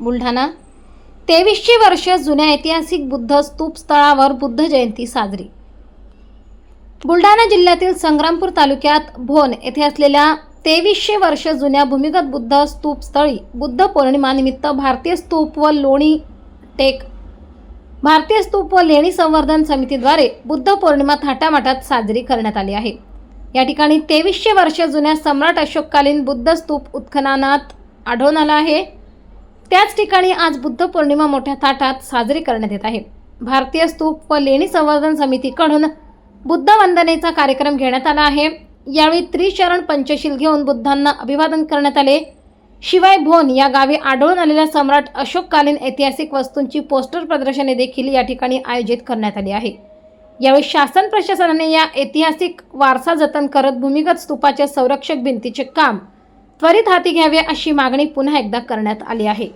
बुलढाणा. तेवीसशे वर्ष जुन्या ऐतिहासिक बुद्ध स्तूप स्थळावर बुद्ध जयंती साजरी. बुलढाणा जिल्ह्यातील संग्रामपूर तालुक्यात भोन येथे असलेल्या तेवीसशे वर्ष जुन्या भूमिगत बुद्ध स्तूप स्थळी बुद्ध पौर्णिमानिमित्त भारतीय स्तूप व लोणी टेक भारतीय स्तूप व लेणी संवर्धन समितीद्वारे बुद्ध पौर्णिमा थाटामाटात साजरी करण्यात आली आहे. या ठिकाणी तेवीसशे वर्ष जुन्या सम्राट अशोककालीन बुद्ध स्तूप उत्खननात आढळून आला आहे. त्याच ठिकाणी आज बुद्ध पौर्णिमा मोठ्या थाटात साजरी करण्यात येत आहे. भारतीय स्तूप व लेणी संवर्धन समितीकडून बुद्ध वंदनेचा कार्यक्रम घेण्यात आला आहे. यावेळी त्रिशरण पंचशील घेऊन बुद्धांना अभिवादन करण्यात आले. शिवाय भोन या गावी आढळून आलेल्या सम्राट अशोककालीन ऐतिहासिक वस्तूंची पोस्टर प्रदर्शने देखील या ठिकाणी आयोजित करण्यात आली आहे. यावेळी शासन प्रशासनाने या ऐतिहासिक वारसा जतन करत भूमिगत स्तूपाच्या संरक्षक भिंतीचे काम त्वरित हाती घ्यावे अशी मागणी पुन्हा एकदा करण्यात आली आहे.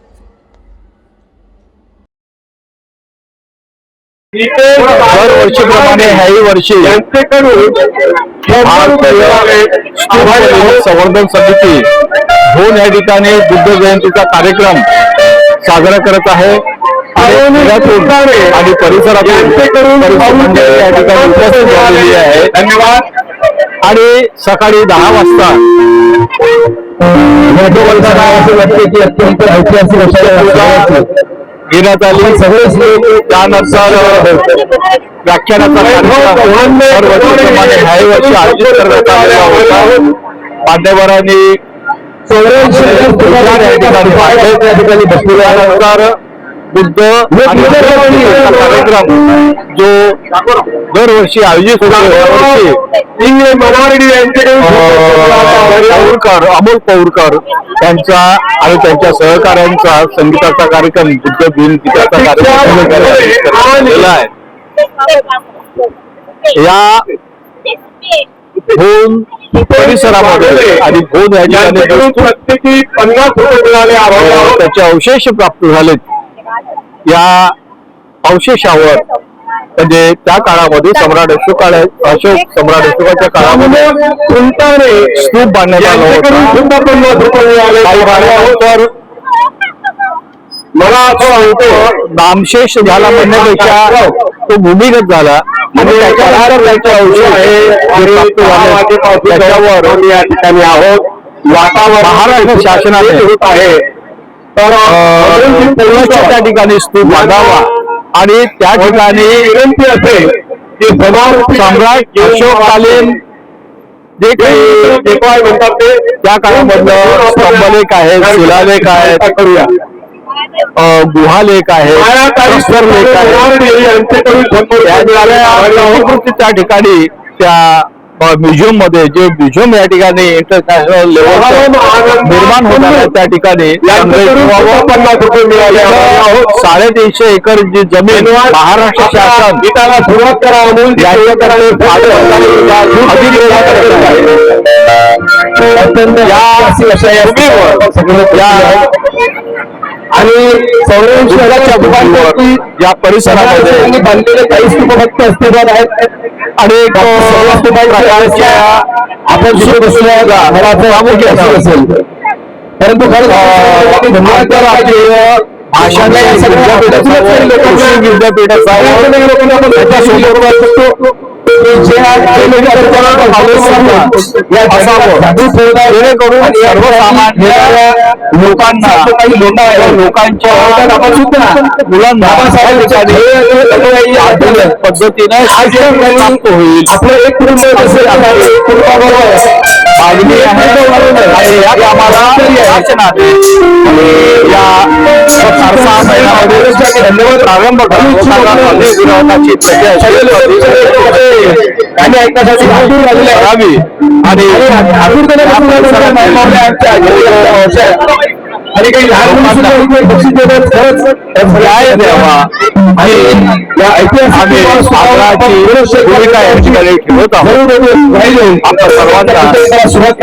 दरवर्षीप्रमाणे ह्याही वर्षी संवर्धन समिती भोन या ठिकाणी बुद्ध जयंतीचा कार्यक्रम साजरा करत आहे. आणि या ठिकाणी उपस्थित झालेली आहे. धन्यवाद. आणि सकाळी दहा वाजता असे वाटते की अत्यंत ऐतिहासिक अशा घेण्यात आली सगळेच लोक त्यानंतर व्याख्यानाचा वर्षी आयोजित करण्यात आलेला होता मान्यवरांनी विचार या ठिकाणी मांडले त्या ठिकाणी बसलेल्यानंतर बुद्ध कार्यक्रम जो दरवर्षी आयोजित होतो. पौरकर अमोल पौरकर त्यांचा आणि त्यांच्या सहकाऱ्यांचा संगीताचा कार्यक्रम बुद्ध दिन गीताचा कार्यक्रम आहे. या भोन परिसरामध्ये आणि भोन या ठिकाणी प्रत्येकी पन्नास रुपये मिळाले. त्याचे अवशेष प्राप्त झालेत. या अवशेषावर म्हणजे त्या काळामध्ये सम्राट अशोक अशोक सम्राट अशोकाच्या काळामध्ये सुलताने स्तूप बांधण्यात आलं मला असं वाटतं नामशेष झाला म्हणण्यापेक्षा तो भूमिगत झाला. आणि त्याच्यानंतर त्याचे अवशेष जे प्राप्त झाले त्याच्यावर या ठिकाणी आहोत. वातावरण महाराष्ट्र शासनाने होत आहे. त्या ठिकाणी स्तूप बांधावा. आणि त्या ठिकाणी विनंती असेल की समाज सम्राट अशोककालीन जे काही म्हणतात ते. त्या काळामधलं स्तंभलेख आहेत शिलालेख आहेत. करूया. गुहालेख. ठिकाणी त्या ठिकाणी त्या म्युझियममध्ये जे म्युझियम या ठिकाणी इंटरनॅशनल लेवल निर्माण होणार आहे त्या ठिकाणी. साडेतीनशे एकर जी जमीन महाराष्ट्र शासन गीताला सुरुवात करा या आणि या परिसरामध्ये बांधलेले काही स्तूप फक्त अस्तित्वात आहेत. प्रकारच्या आपण तिथे बसल्या घराचं असेल. परंतु धन्यवाद या सगळ्या कृषी विद्यापीठाचा लोकांना लोकांच्या मुलांना. पद्धतीने होईल आपलं एक कुटुंब असेल एक कुटुंबाबरोबर मागणी आहे. या कामाला आणि ऐकण्यासाठी भरपूर आणि आणि काही न्याय द्यावा आणि या ऐतिहासिक भूमिका या ठिकाणी ठेवत आहोत जरूर राहिलो सुरुवात